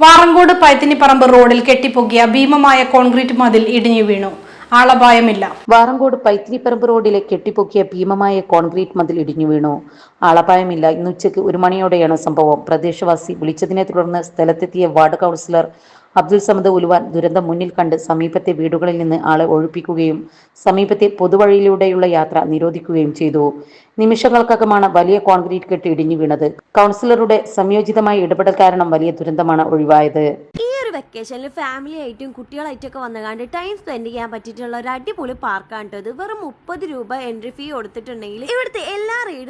വാറങ്കോട് പൈത്തിനിപ്പറമ്പ് റോഡിൽ കെട്ടിപ്പൊക്കിയ ഭീമമായ കോൺക്രീറ്റ് മതിൽ ഇടിഞ്ഞു വീണു ആളപായമില്ല. വാറങ്കോട് പൈത്തിരിപ്പറമ്പ് റോഡിലെ കെട്ടിപ്പൊക്കിയ ഭീമമായ കോൺക്രീറ്റ് മതിൽ ഇടിഞ്ഞു വീണു. ആളപായമില്ല. ഇന്ന് ഉച്ചയ്ക്ക് ഒരു മണിയോടെയാണ് സംഭവം. പ്രദേശവാസി വിളിച്ചതിനെ തുടർന്ന് സ്ഥലത്തെത്തിയ വാർഡ് കൗൺസിലർ അബ്ദുൽ സമദ് ഉലുവാൻ ദുരന്തം മുന്നിൽ കണ്ട് സമീപത്തെ വീടുകളിൽ നിന്ന് ആളെ ഒഴിപ്പിക്കുകയും സമീപത്തെ പൊതുവഴിയിലൂടെയുള്ള യാത്ര നിരോധിക്കുകയും ചെയ്തു. നിമിഷങ്ങൾക്കകമാണ് വലിയ കോൺക്രീറ്റ് കെട്ടി ഇടിഞ്ഞു വീണത്. കൗൺസിലറുടെ സംയോജിതമായ ഇടപെടൽ കാരണം വലിയ ദുരന്തമാണ് ഒഴിവായത്. ഒരു വെക്കേഷനിൽ ഫാമിലി ആയിട്ടും കുട്ടികളായിട്ടും ഒക്കെ വന്നുകാണ്ട് ടൈം സ്പെൻഡ് ചെയ്യാൻ പറ്റിയിട്ടുള്ള ഒരു അടിപൊളി പാർക്കാണ് ഇത്. വെറും മുപ്പത് രൂപ എൻട്രി ഫീ കൊടുത്തിട്ടുണ്ടെങ്കിൽ ഇവിടുത്തെ എല്ലാ റൈഡും